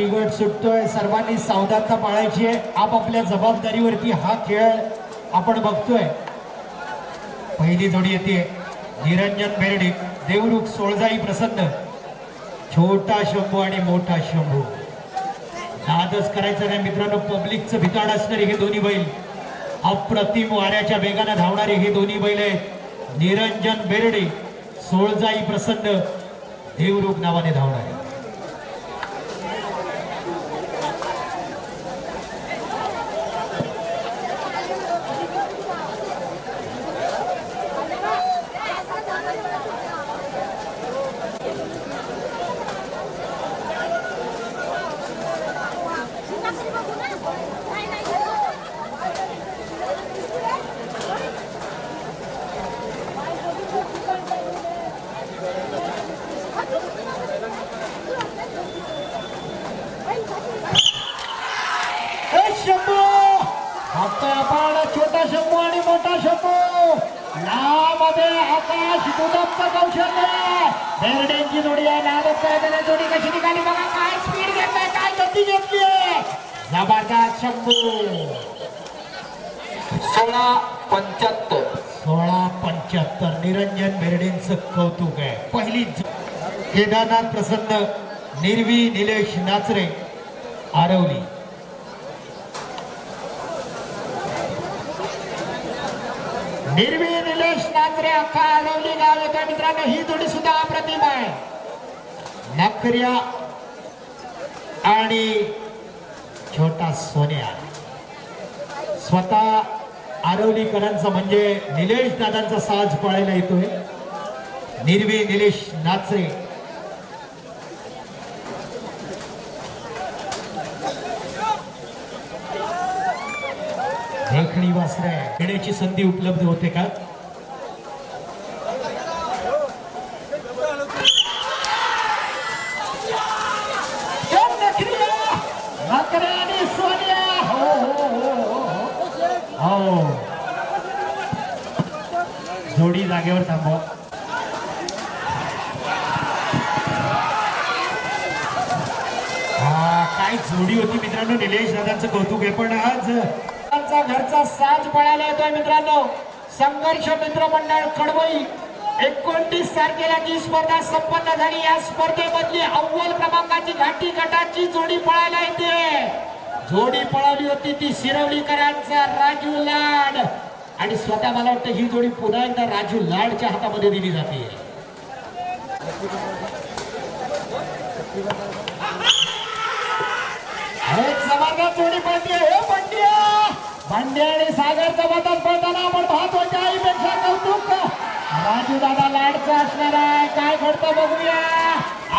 ती गट सुटतोय. सर्वांनी सावधानता पाळायची आहे. आपापल्या जबाबदारीवरती हा खेळ आपण बघतोय. पहिली जोडी येते. निरंजन बेर्डे देवरुख सोळजाई प्रसन्न. छोटा शंभू आणि मोठा शंभू. नादच करायचं नाही मित्रांनो. पब्लिकचं भिकाड असणारे हे दोन्ही बैल. अप्रतिम वाऱ्याच्या वेगानं धावणारे हे दोन्ही बैल आहेत. निरंजन बेर्डे सोळजाई प्रसन्न. देवरूप नावाने धावणारे. छोटा शंभू आणि मोठा शंभू. नामध्ये आकाश दुधपचं कौशल्य. बेरडेंची जोडी आहे नादच जोडी कशी निघाली? बघा काय स्पीड घेतलाय काय गती घेतली जबरदस्त शंभू. सोळा पंच्याहत्तर. सोळा पंच्याहत्तर. निरंजन बेर्डेंचं कौतुक आहे. पहिली केदारनाथ प्रसन्न निर्वी निलेश नाचरे आरवली. निर्वी निलेश नाचरे अख्खा आरवली गाव येतो मित्रांनो ही जोडी सुद्धा अप्रतिम आहे. नखऱ्या आणि छोटा सोन्या. स्वतः आरवलीकरांचा म्हणजे निलेश दादांचा साज पळायला येतोय. निर्वी निलेश नाचरे. देखणी वासरे संधी उपलब्ध होते का ए, नखऱ्या! नखऱ्या आणि सोन्या हो हो हो हो हो जोडी जागेवर थांबवा. हा काय जोडी होती मित्रांनो निलेश दादांचं कौतुक आहे. पण आज आमचा घरचा साज पळायला येतोय मित्रांनो. संघर्ष मित्र मंडळ कडवई एकोणतीस तारखेला जी स्पर्धा संपन्न झाली या स्पर्धेमधली अव्वल क्रमांकाची घाटी गटाची जोडी पळायला येते जोडी पळाली होती ती शिरवलीकरांचा राजू लाड. आणि स्वतः मला वाटतं ही जोडी पुन्हा एकदा राजू लाडच्या हातामध्ये दिली जाते. जोडी पळते हे हो, बंड्या बंड्या आणि सागरचा मदत पळताना आपण पाहतो आईपेक्षा कौतुक. राजू दादा लाडचा असणार आहे. काय घडतं बघूया.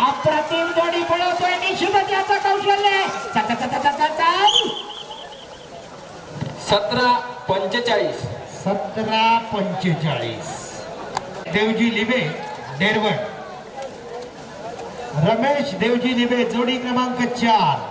अप्रतिम जोडी पळवतोय. निश्चितच याचं कौशल्य सतरा पंचेचाळीस. सतरा पंचेचाळीस. देवजी लिबे डेरवण रमेश देवजी लिबे जोडी क्रमांक चार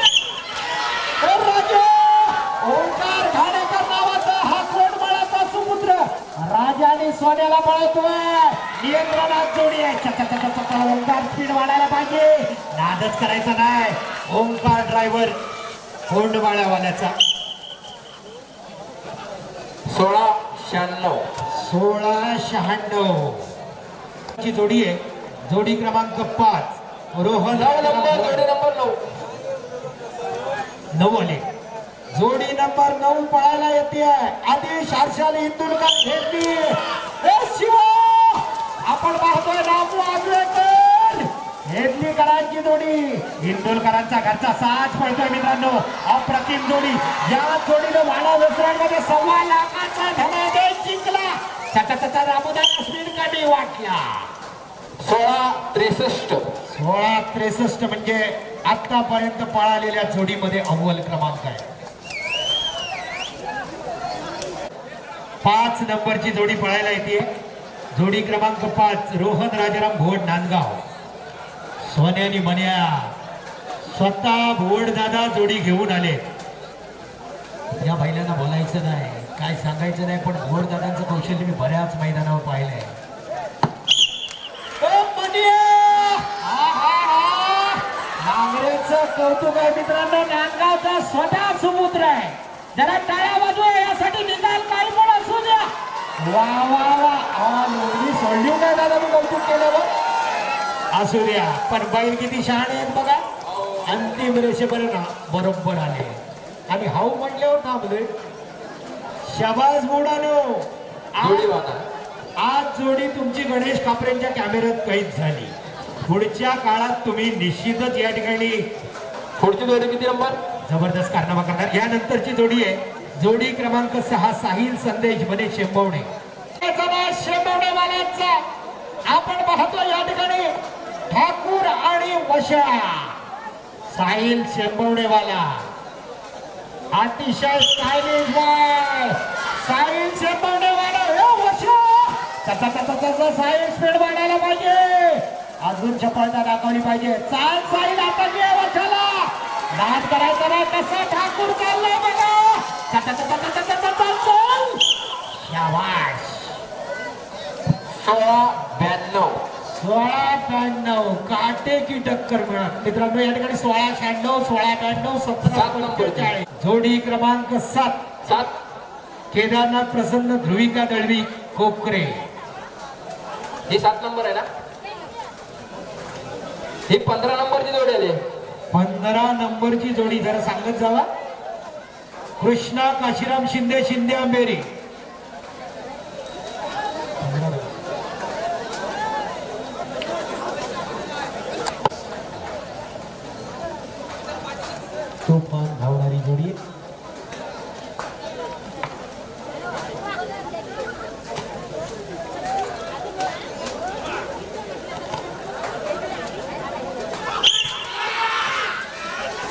ओ राजा! ओंकार घाणेकर नावाचा हा कोंडमाळाचा सुपुत्र राजा आणि सोन्याला पळवतोय नियंत्रणात जोडी आहे चा- चा- चा- चा- चा- ओंकार स्पीड वाढायला पाहिजे नादच करायचा नाही ओंकार ड्रायव्हर कोंडमाळ्यावाल्याचा सोळा शहाण्णव सोळा शहाण्णव ची जोडी आहे जोडी क्रमांक पाच रोहन नऊ नंबर जोडी नंबर नऊ. नऊ आले. जोडी नंबर नऊ पळायला येते. आदेश हर्षाल इंदुलकर घेतली? आपण पाहतोय रामू आगवेकर हेदलीकरांची जोडी. इंदोरकरांचा घरचा साज पळतोय मित्रांनो. अप्रतिम जोडी. या जोडीनं वाडा दसऱ्यांमध्ये सव्वा लाखाचा धनादेश जिंकला. त्याचा त्याचा रामोदास स्पीड कमी वाटला. सोळा त्रेसष्ट. सोळा त्रेसष्ट म्हणजे आतापर्यंत पळालेल्या जोडीमध्ये अव्वल क्रमांक आहे. पाच नंबरची जोडी पळायला येते. जोडी क्रमांक पाच रोहन राजाराम भोड नांदगाव. सोन्यानी मन्या. स्वतः भोड दादा जोडी घेऊन आले. या बैलांना बोलायचं नाही. काय सांगायचं नाही पण भोड दादांचं कौशल्य मी बऱ्याच मैदानावर पाहिलंय. ओ नांगरेचं कौतुक आहे मित्रांनो नांदगावचा स्वतः सुपुत्र आहे. जरा टाळ्या बाजू आहे यासाठी निकाल काही पण असू द्या. वा वा वा. हा सोडली काय दादा मी कौतुक केलं असू द्या. पण बैल किती शहाणे आहेत बघा. अंतिम रेषेपर्यंत बरोबर आले. आणि हाऊ म्हटल्यावर थांबले शबाज मोडानो जोडी आज जोडी तुमची गणेश कापरेंच्या कॅमेऱ्यात कैद झाली. पुढच्या काळात तुम्ही निश्चितच या ठिकाणी पुढची जोडी किती नंबर? जबरदस्त कारनामा करणार. यानंतरची जोडी आहे. जोडी क्रमांक सहा साहिल संदेश बने शेंबवणे. आपण पाहतो या ठिकाणी ठाकूर आणि वशा. साहिल शेंबवणेवाला. अतिशय स्टायलिश बॉय साहिल वशा कसा कसा कसा साईड स्पीड वाढायला पाहिजे? अजून चपळता दाखवली पाहिजे. चाल साईड आता घे वर्षाला नाद करायचा नाही कसा ठाकूर चाललाय बघा. सोळा ब्याण्णव. सोळा ब्याण्णव. काटे की टक्कर मिळा. मित्रांनो या ठिकाणी सोळा शहाण्णव सोळा ब्याण्णव सतरा पंचेचाळीस. जोडी क्रमांक सात. सात. केदारनाथ प्रसन्न ध्रुविका दळवी कोपरे ही सात नंबर आहे ना? ही पंधरा नंबरची जोडी आली. पंधरा नंबरची जोडी जरा सांगत जावा. कृष्णा काशीराम शिंदे शिंदे आंबेरी. तुफान धावणारी जोडी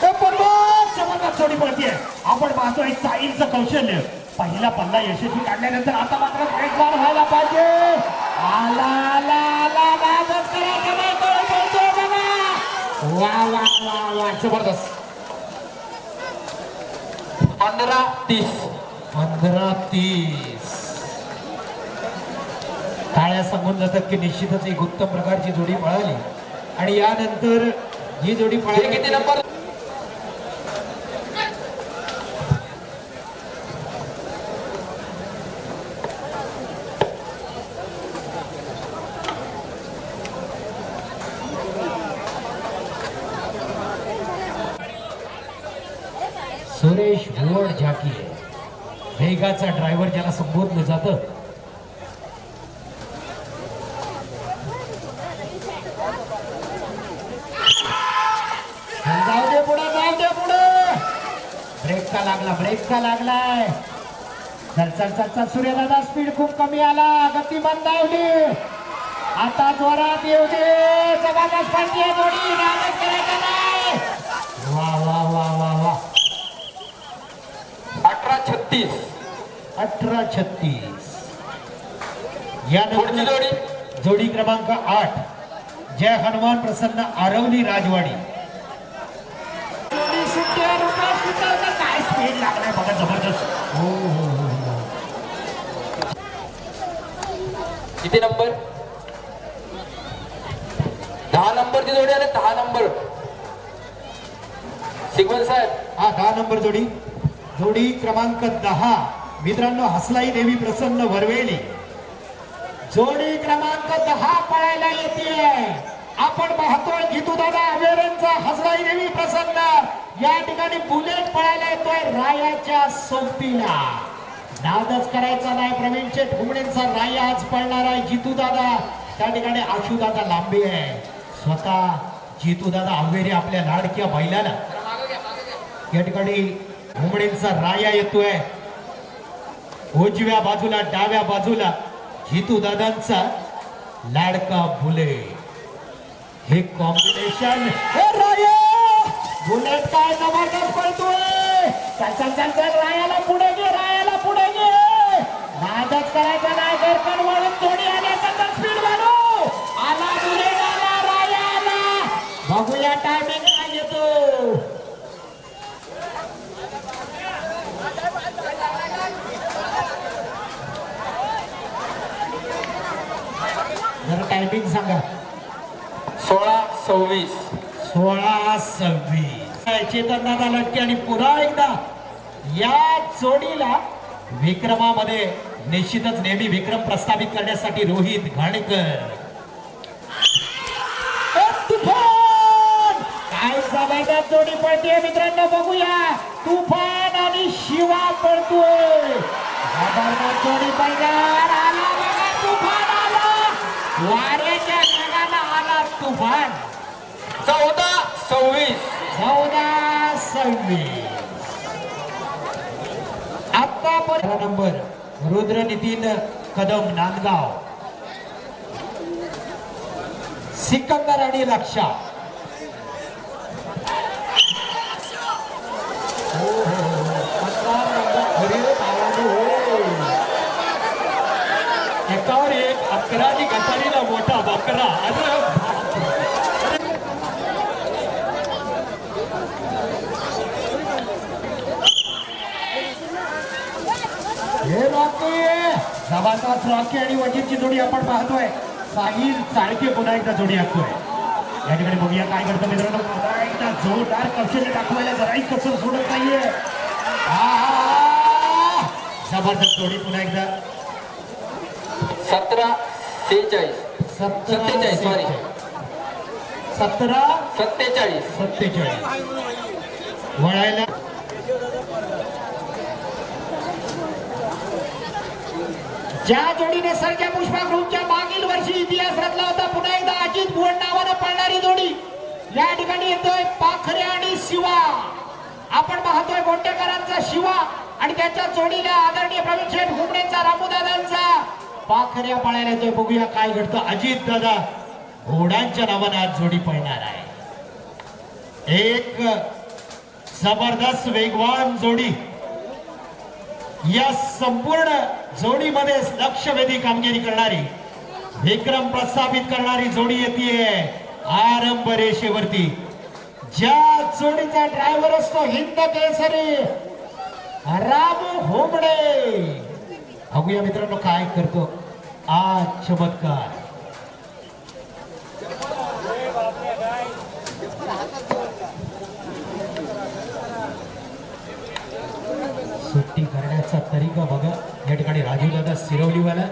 ए, बरोबर! जबरदस्त जोडी पळतीये आपण पाहतोय साईलचं कौशल्य आता यशस्वी काढल्यानंतर आता मात्र वेगवान व्हायला पाहिजे. आला आला आला नादच वा वा वा वा. जबरदस्त. पंधरा तीस. पंधरा तीस. टाळ्या सांगून जातात की निश्चितच एक उत्तम प्रकारची जोडी पळाली. आणि यानंतर ही जोडी पळाली किती नंबर? सुरेश भुवड झाकी. वेगाचा ड्रायव्हर ज्याला संबोधलं जातं. जाऊ दे पुढे जाऊ दे पुढे. ब्रेक का लागला ब्रेक का लागलाय? चल चल चल चल सूर्यदादा स्पीड खूप कमी आला. गती मंदावली. आता जोरात येऊ दे. जबरदस्त पडते जोडी नादच करायचा नाही वा वा वा वा वा अठरा छत्तीस. अठरा छत्तीस. पुढची यानंतर जोडी? जोडी क्रमांक आठ. जय हनुमान प्रसन्न आरवली राजवाडी. काय स्पीड लागलाय बघा जबरदस्त. हो हो हो. किती नंबर? दहा नंबरची जोडी आली दहा नंबर. सिग्वल साहेब. हा दहा नंबर जोडी. जोडी क्रमांक दहा. मित्रांनो हसलाई देवी प्रसन्न वरवेली. जोडी क्रमांक दहा पळायला येते आपण पाहतोय जितू दादा अवेरेंचा हसलाई देवी प्रसन्न. या ठिकाणी बुलेट पळायला येतोय रायाच्या सोबतीला. नादच करायचा नाही प्रवीण शेठ. घुमणेंचा राया आज पळणार आहे जितू दादा त्या ठिकाणी आशू दादा लांबे आहे. स्वतः जितू दादा अवेरे आपल्या लाडक्या बैलाला. या ठिकाणी घुमडेंचा राया येतोय. उजव्या बाजूला डाव्या बाजूला जितू दादांचा लाडका बुले हे कॉम्बिनेशन राया! बुलेट काय जबरदस्त पडतोय चल चल चल चल रायाला पुढे घे रायाला पुढे घे. नाद करायचा नाही गरकन वळून थोडी आल्याचा स्पीड बनू आला बुलेट आला राया आला. बघूया टायमिंग काय येतो टायमिंग सांगा. सोळा सव्वीस. सोळा सव्वीस. चेतन दादा लटके आणि पुन्हा एकदा या जोडीला विक्रमामध्ये निश्चितच नेहमी विक्रम प्रस्थापित करण्यासाठी रोहित घाणेकर! काय जबरदस्त जोडी पळते मित्रांनो बघूया. तुफान आणि शिवा जबरदस्त जोडी तुफान आला. वाऱ्याच्या वेगानं आला तुफान. चौदा सव्वीस. चौदा सव्वीस. आतापर्यंत नंबर. रुद्र नितीन कदम नांदगाव. सिकंदर आणि लक्षा हो, हो, हो. पंधरा नंबर घरी पायाने हो. एकावर एक अकरानी गटारीला मोठा हे रॉकी जबरदस्त रॉकी आणि वजीरची जोडी आपण पाहतोय. साहिल चाळके पुन्हा एकदा जोडी असतोय या ठिकाणी बघूया काय करतो मित्रांनो. पुन्हा एकदा जोरदार कौशल्य दाखवायला जराही कसर सोडत नाहीये. जबरदस्त जोडी पुन्हा एकदा. सतरा सेहेचाळीस. सत्तेचाळीस, sorry. सतरा सत्तेचाळीस. सत्तेचाळीस. वळायला. ज्या जोडीने सरच्या पुष्पा ग्रुपच्या मागील वर्षी इतिहास रचला होता पुन्हा एकदा अजित भुवन नावानं पळणारी जोडी. या ठिकाणी येतोय पाखरे आणि शिवा. आपण पाहतोय गोटेकरांचा शिवा आणि त्याच्या जोडीला आदरणीय प्रवीण शेठ हुमणेचा रामूदादांचा. पाखऱ्या पाळायला येतोय. बघूया काय घडतं. अजित दादा घोड्यांच्या नावाने आज जोडी पळणार आहे. एक जबरदस्त वेगवान जोडी. या संपूर्ण जोडीमध्ये लक्षवेधी कामगिरी करणारी विक्रम प्रस्थापित करणारी जोडी येते आरंभ रेषेवरती ज्या जोडीचा ड्रायव्हर असतो हिंद केसरी रामू होमडे. बघूया मित्रांनो काय करतो. आज चमत्कार. सुट्टी करण्याचा तरीका बघा. या ठिकाणी राजू दादा सिरवलीवाला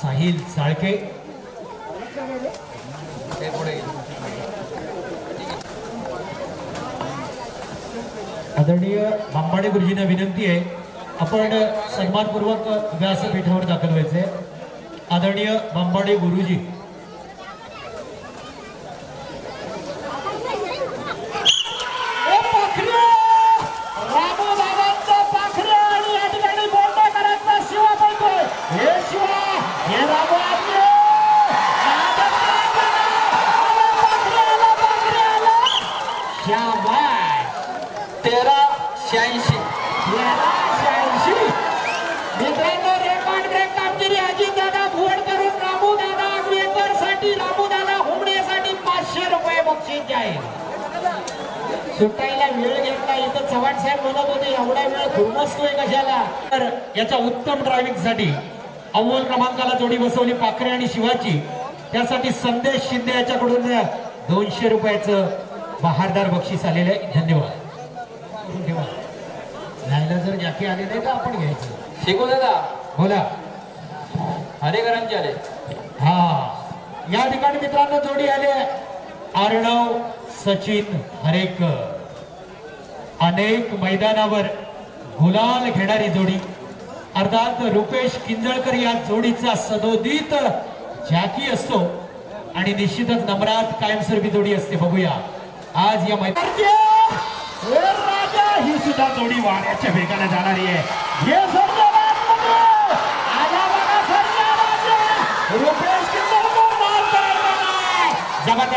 साहिल साळके. पुढे आदरणीय बांबाडे गुरुजींना विनंती आहे. आपण सन्मानपूर्वक व्यासपीठावर दाखल व्हायचे आदरणीय बांबाडे गुरुजी ओ पाखरे! रामोबाबांचा पाखरे आणि या ठिकाणी बोंडेकरांचा शिवा बोलतोय. हे शिवा, हे रामो आपले! नादच करायचा नाही. आला पाखरे, आला पाखरे, आला. शाबास. तेरा शहाऐंशी तेरा शहाऐंशी. मित्रांनो रेकॉर्ड ब्रेक कामगिरी अजितदादा भुवड करून रामूदादा आगवेकरसाठी रामूदादा हुमण्यासाठी पाचशे रुपये बक्षीस जाहीर सुटायला वेळ घेतला इथं चव्हाण साहेब म्हणत होते एवढा वेळ खुरमसतोय कशाला तर याच्या उत्तम ड्रायव्हिंगसाठी अव्वल क्रमांकाला जोडी बसवली पाखरे आणि शिवाची त्यासाठी संदेश शिंदे याच्याकडून दोनशे रुपयाचं बहारदार बक्षीस आलेलं आहे. धन्यवाद. धन्यवाद. जर जाकी आले नाही तर आपण घ्यायचं. शिकू दादा बोला. हरेकरांचे आले. हा. या ठिकाणी मित्रांनो जोडी आले अर्णव सचिन हरेकर. अनेक मैदानावर गुलाल घेणारी जोडी. अर्थात रुपेश किंजळकर या जोडीचा सदोदित झाकी असतो. आणि निश्चितच नम्रात कायमस्वरूपी जोडी असते. बघूया. आज या मैदान राजा ही सुद्धा जोडी वाऱ्याच्या वेगाने जाणारी आहे. हे रुपेश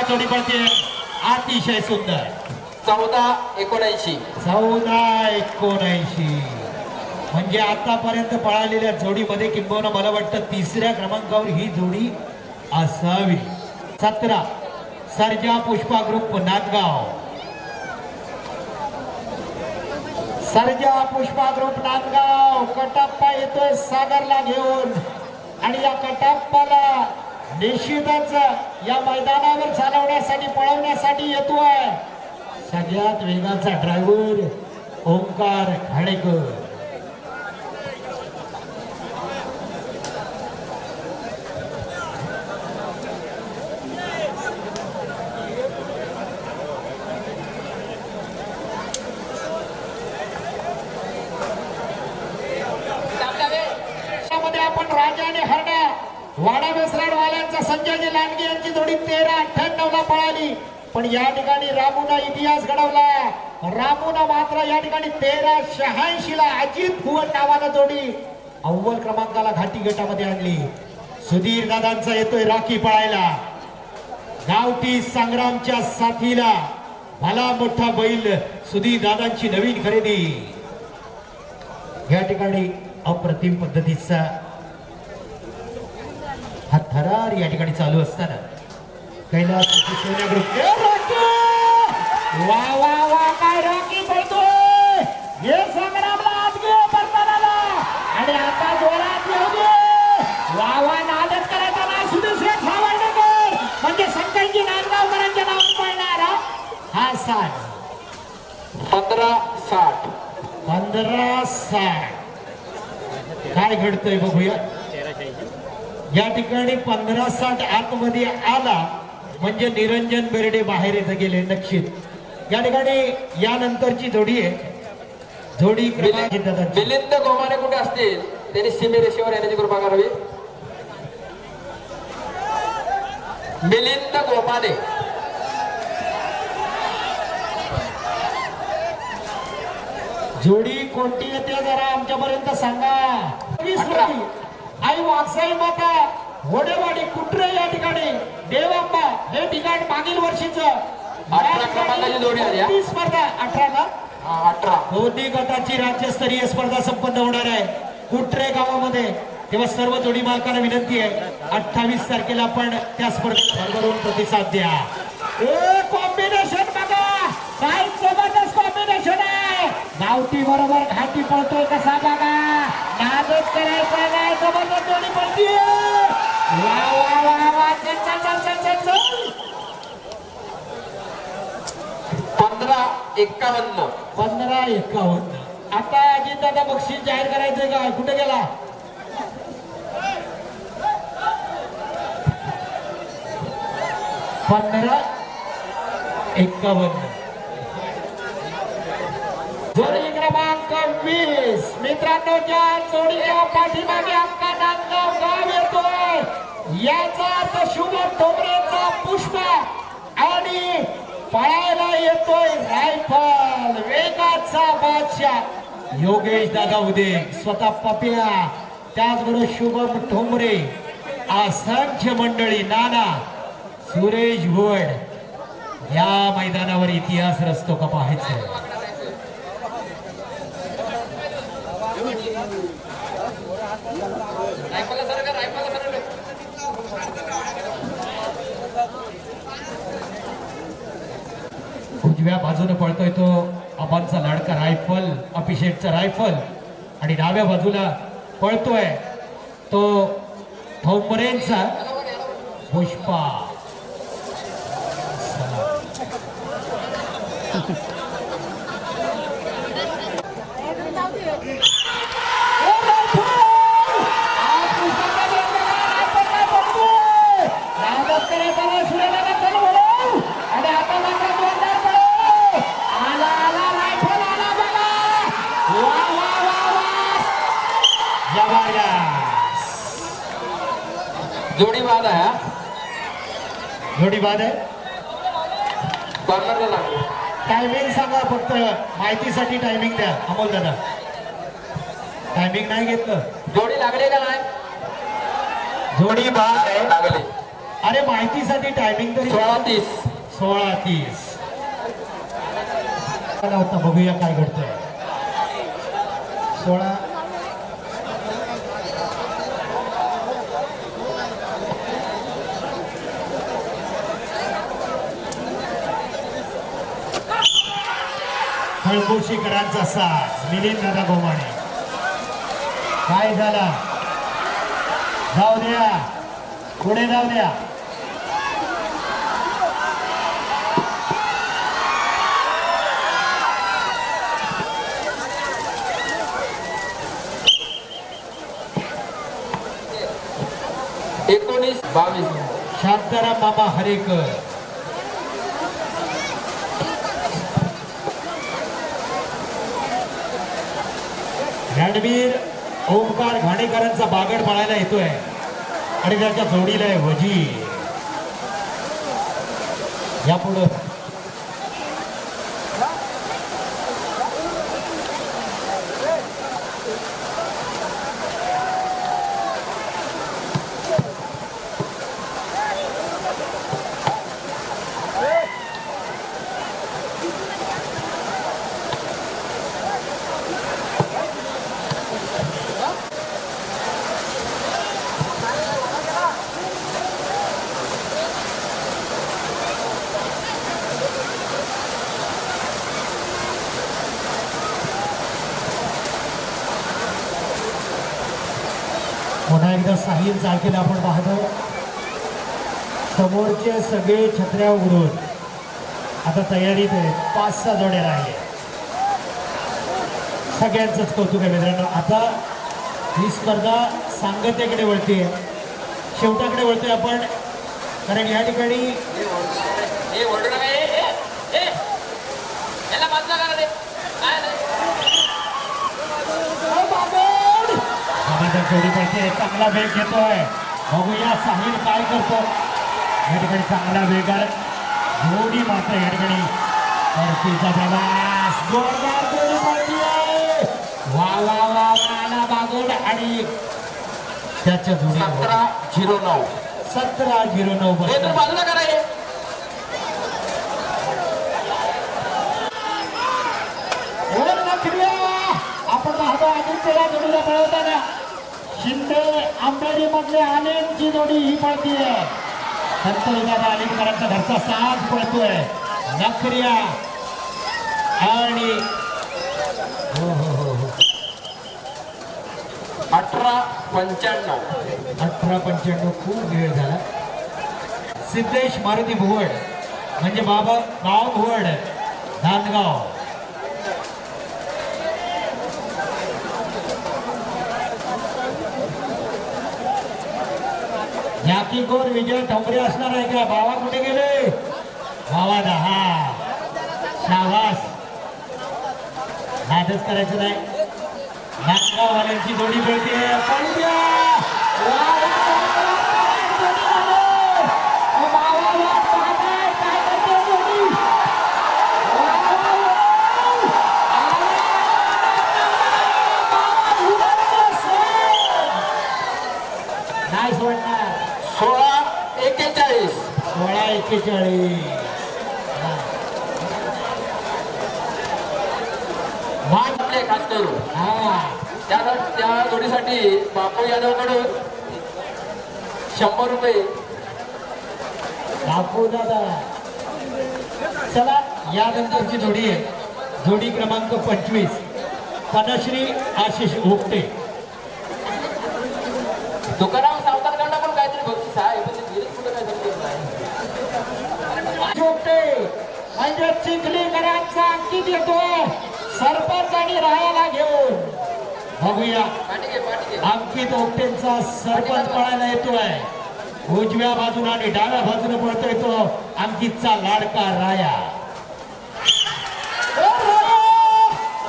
जोडी पडते अतिशय सुंदर. चौदा एकोणऐंशी. चौदा एकोणऐंशी. म्हणजे आतापर्यंत पळालेल्या जोडीमध्ये किंबहुना मला वाटतं तिसऱ्या क्रमांकावर ही जोडी असावी. सतरा सर्जा पुष्पा ग्रुप नांदगाव. सर्जा पुष्पा ग्रुप नांदगाव कटाप्पा येतोय सागरला घेऊन. आणि या कटाप्पाला निश्चितच या मैदानावर चालवण्यासाठी पळवण्यासाठी येतोय. सगळ्यात वेगाचा ड्रायव्हर ओंकार खाडेकर त्यामध्ये आपण राजा आणि हरण्या वाडा वाल्यांचा संजयजी लांडगे यांची जोडी तेरा अठ्ठ्याण्णव ला पळाली पण या ठिकाणी रामूना इतिहास घडवला. रामूना मात्र या ठिकाणी तेरा शहाऐंशी ला अजित भुवन नावाला जोडी अव्वल क्रमांकाला घाटी गटामध्ये आणली. सुधीर दादांचा येतोय राखी पळायला. गावठी संग्रामच्या साथीला भला मोठा बैल सुधीर दादांची नवीन खरेदी. या ठिकाणी अप्रतिम पद्धतीचा हा थरार या ठिकाणी चालू असताना कैलास वा वा वा काय रॉकी पळतोय हे संग्रामला आत घे परतानाला आणि आता जोरात येऊ दे वा वा नादच करायचा ना सुदूसरे खावडणकर म्हणजे संकल्पी नांदगावकरांच्या नाव पळणार हा. साठ साज पंधरा साठ पंधरा साठ काय घडतंय बघूया या ठिकाणी पंधरा साठ आतमध्ये आला म्हणजे निरंजन बेर्डे बाहेर येथे गेले नक्षित या ठिकाणी यानंतरची जोडी आहे. जोडी. मिलिंद गोमाने कुठे असतील? त्यांनी सीमे रेषेवर येण्याची कृपा करावी. मिलिंद गोमाने जोडी कोणती येते जरा आमच्यापर्यंत सांगा. आई वागसाई माता. घोडेवाडी कुत्रे या ठिकाणी? देवांबा हे ठिकाण मागील वर्षीच. क्रमांकाची जोडी आली, हा? स्पर्धा? अठराला हा, अठरा. दोन्ही गटाची राज्यस्तरीय स्पर्धा संपन्न होणार आहे? कुट्रे गावामध्ये? तेव्हा सर्व जोडी मालकांना विनंती आहे. अठ्ठावीस तारखेला आपण त्या स्पर्धेत भरभरून प्रतिसाद द्या. कॉम्बिनेशन बघा! काय जबरदस्त कॉम्बिनेशन आहे. गावठी बरोबर घाटी पळतोय कसा बघा? नादच करायचा नाही जबरदस्त जोडी पळतीये. पंधरा एक्कावन्न पंधरा एक्कावन्न आता अजित दादा बक्षीस जाहीर करायचंय का? कुठे गेला? पंधरा एक्कावन्न जोडी क्रमांक वीस. मित्रांनो ज्या जोडीच्या पाठीमागे अक्का नांदगाव गाव येतोय याचा अर्थ शुभ ठोंबरेचा पुष्प आणि पळायला येतोय रायफल. वेगाचा बादशाह. योगेश दादा उदे स्वतः पपिया. त्याचबरोबर शुभम ठोंबरे असंख्य मंडळी नाना सुरेश भुवड या मैदानावर इतिहास रचतो का पाहायचं? उजव्या बाजूने पळतोय तो अबांचा लाडका रायफल अभिषेकचा रायफल. आणि डाव्या बाजूला पळतोय तो थोंबरेंचा पुष्पा ओ रायफल! आज पुष्पाचा निर्णय रायफल काय पळतोय? नादात करायचा नाही, सूर्यदादा चल बोलव. आणि आता मात्र जोरदार पळव. आला, आला, रायफल आला बघा. वा, वा, वा, वा. जबरदस्त. जोडी बाद आहे हा. जोडी बाद आहे कॉर्नरला लागली टायमिंग सांगा फक्त. माहितीसाठी टायमिंग द्या. अमोल दादा. टायमिंग नाही घेतलं. जोडी लागली का नाही? जोडी बाद आहे लागली. अरे माहितीसाठी टायमिंग तरी सोळा तीस. सोळा तीस. आता बघूया काय घडतंय. सोळा खळबोशीकरांचा साथ मिलिंद दादा गोमाणे काय झाला? जाऊ द्या. पुढे जाऊ द्या. एकोणीस बावीस. शांताराम मामा हरेकर. रणवीर ओंकार घाणेकरांचा बागड पाळायला येतोय. आणि त्याच्या जोडीला आहे वजी या पुढं पुन्हा एकदा साहिल चाळकेला आपण पाहतो. समोरचे सगळे छत्र्या उघडून आता तयारीत आहेत. पाच सहा जोड्या राहिले. सगळ्यांचंच कौतुक आहे मित्रांनो. आता ही स्पर्धा सांगतेकडे वळते शेवटाकडे वळतोय आपण. कारण या ठिकाणी हे ओरडू नका ए, ए, ए. याला बाजूला करा रे काय नाही. समाधान जोडी पडते चांगला वेग घेतोय. बघूया साहिल काय करतो. या ठिकाणी चांगला वेगार जोडी मात्र या ठिकाणी. परतीचा प्रवास. जोरदार जोडी पडतीये. वा वा वा वा आला बागोड आणि त्याच्या जोडी सतरा झिरो नऊ. सतरा झिरो नऊ बाजूला करा वर नखऱ्या. आपण पाहतो आदित्यला जोडीला पळवताना. शिंदे आंबेरी मधले आलेमची जोडी ही पळतीये. संतोषदादा आलेमकरांचा घरचा साज पळतोय. नखऱ्या आणि हो हो हो हो. अठरा पंच्याण्णव. अठरा पंच्याण्णव खूप वेळ झाला. सिद्धेश मारुती भुवड म्हणजे बाबा गाव भुवड नांदगाव. याकी कोण विजय ठोंबरे असणार आहे का? भावा कुठे गेले? भावा दहा. शाबास. नादच करायचं नाही. नाटकावाल्यांची जोडी पळते पळू द्या वा, वा, वा, वा, जोडी झाली. ओ, बाबा, वा, पाहताय, काय करते जोडी? वा, वा, वा. बाबा, भुवनचं सेट. नाही सोडणार सोळा एकेचाळीस सोळा एक्केचाळीस वाज आपले खास करू. हा. त्या त्या जोडीसाठी बापू यादवकडून शंभर रुपये. बापू दादा. चला यानंतरची जोडी आहे. जोडी क्रमांक पंचवीस. पनश्री आशिष ओपटे तुकाराम म्हणजे चिखलीकरांचा अंकित येतोय सरपंच आणि रायाला घेऊन. बघूया. अंकित ओपटेंचा सरपंच पळायला येतोय. उजव्या बाजूला आणि डाव्या बाजूने पळतोय तो अंकितचा लाडका राया.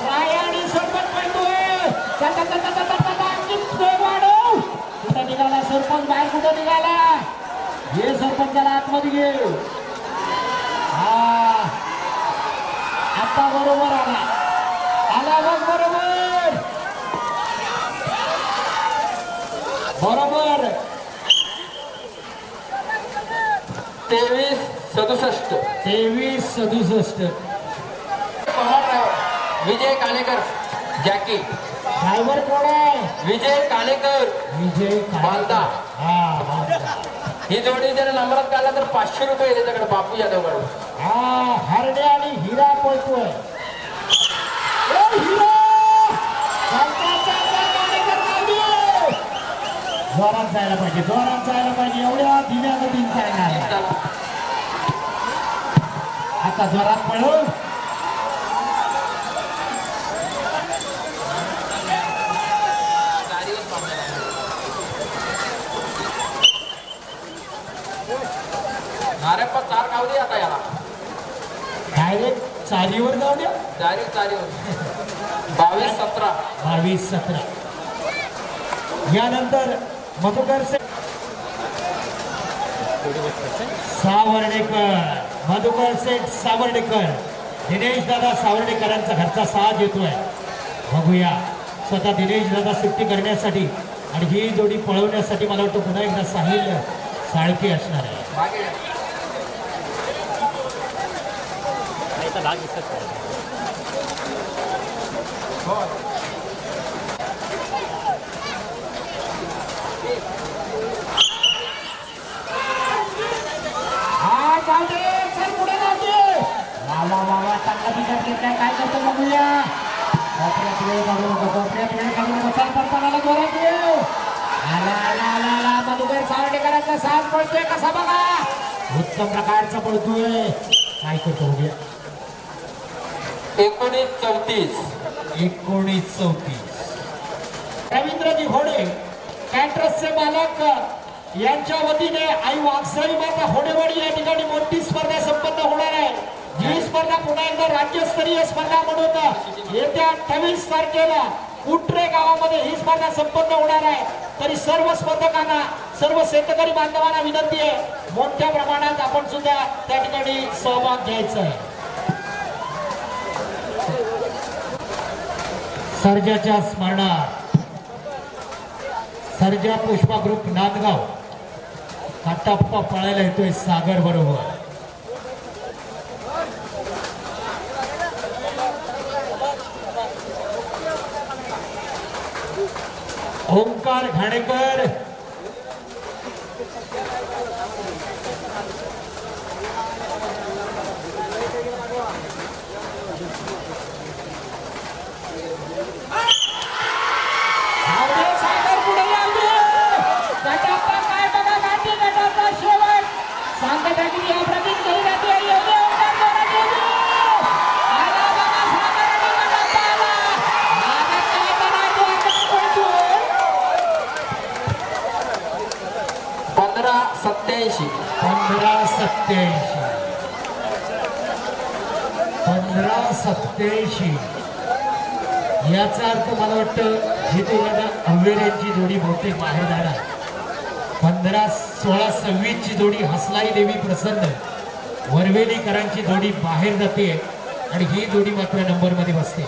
राया! आणि सरपंच पळतोय. अंकित निघाला सरपंच बाहेर कुठं निघाला? हे सरपंचाला आतमध्ये घेऊ हा आता बरोबर आला. आला बघ बरोबर. बरोबर. तेवीस सदुसष्ट. तेवीस सदुसष्ट. विजय कालेकर जॅकी. ड्रायव्हर कोण आहे? विजय कालेकर. विजय बांधा. हा बांधा. ही जोडी जर नंबरात काढला तर पाचशे रुपये त्याच्याकडे बापू यादवकडे हा हरडे आणि हिरा पळतोय. जोरात जायला पाहिजे जोरात जायला पाहिजे. एवढ्या दिव्या गतीन चालणार आता जोरात पळू पण चार खाऊ दे आता याला. डायरेक्ट चालीवर जाऊ द्या. डायरेक्ट चालीवर बावीस सतरा. बावीस सतरा. यानंतर मधुकर से सावर्डेकर. मधुकर सेठ सावर्डेकर. दिनेश दादा सावर्डेकरांचा घरचा साज येतोय बघूया. स्वतः दिनेश दादा सुट्टी करण्यासाठी आणि ही जोडी पळवण्यासाठी मला वाटतं पुन्हा एकदा साहिल साळके असणार आहे. मागे हो. हा जाऊ काय करतो बघूया कोपऱ्यात वेळ काढू नको कोपऱ्यात वेळ काढू नको चल जोरात येऊ. आला आला आला आला. मधुकर सावडेकरांचा साथ पळतोय कसा बघा? उत्तम प्रकारचा पळतोय. काय करतो बघूया एकोणीस चौतीस. एकोणीस चौतीस. रवींद्रजी होडे कॅन्ट्रसचे मालक यांच्या वतीने आई वाघसाई माता होडेवाडी या ठिकाणी मोठी स्पर्धा संपन्न होणार आहे. ही स्पर्धा पुन्हा एकदा राज्यस्तरीय स्पर्धा म्हणून येत्या अठ्ठावीस तारखेला कुट्रे गावामध्ये ही स्पर्धा संपन्न होणार आहे. तरी सर्व स्पर्धकांना सर्व शेतकरी बांधवांना विनंती आहे मोठ्या प्रमाणात आपण सुद्धा त्या ठिकाणी सहभाग घ्यायचा आहे. सर्जाच्या स्मरणात. सर्जा पुष्पा ग्रुप नांदगाव. काटाप्पा पळायला येतोय सागर बरोबर. ओंकार घाणेकर आवडे सागर पुढे आवडे गटाप्पा काय बघा गाठी गटाचा शेवट सांगताची या प्रतीक करी जाते एवढे ओंकार जोरात येते. आला बघा सागर आणि गटाप्पा आला. मागं काय करायचं आता पळतोय. पंधरा सत्याऐंशी पंधरा सत्याऐंशी पंधरा सत्याऐंशी याचा अर्थ मला वाटतं जिथे जोडी बहुतेक बाहेर जाणार पंधरा सोळा सव्वीसची जोडी हसलाई देवी प्रसन्न. वरवेलीकरांची जोडी बाहेर जाते आणि ही जोडी मात्र नंबरमध्ये बसते.